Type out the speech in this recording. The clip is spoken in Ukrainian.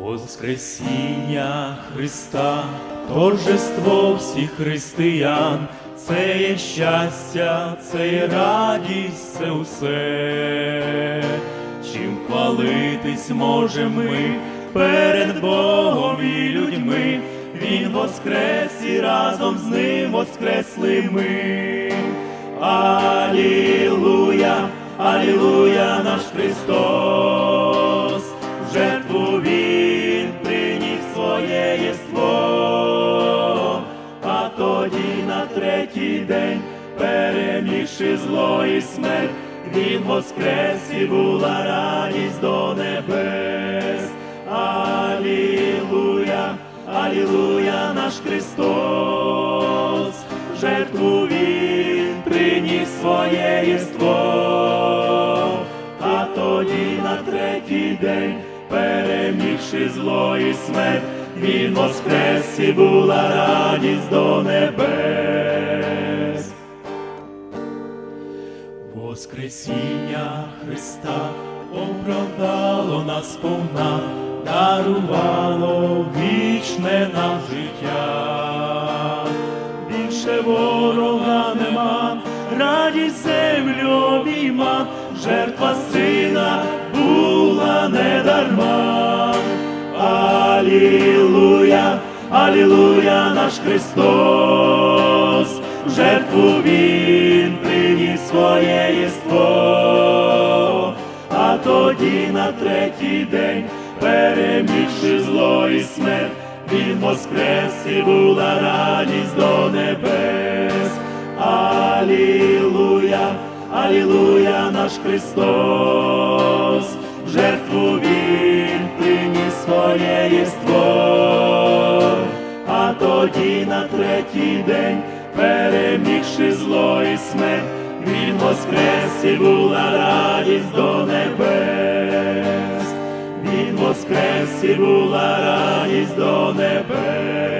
Воскресіння Христа, торжество всіх християн, це є щастя, це є радість, це усе. Чим хвалитись можемо ми перед Богом і людьми, Він воскрес і разом з ним воскресли ми. Алілуя, Алілуя, наш Христос, третій день, перемігши зло і смерть, Він воскрес і була радість до небес. Алілуя, Алілуя, наш Христос, жертву Він приніс своє єство, а тоді на третій день, перемігши зло і смерть, Він воскрес і була радість до небес. Воскресіння Христа оправдало нас повна, дарувало вічне нам життя. Більше ворога нема, радість землю обійма, жертва сина була недарма. Алілуя, Алілуя, наш Христос, жертву Він тоді на третій день, перемігши зло і смерть, Він воскрес і була радість до небес. Алілуя, Алілуя, наш Христос, жертву Він приніс своє єство, а тоді на третій день, перемігши зло і смерть, він воскрес і була радість до небес, Він воскрес і була радість до небес.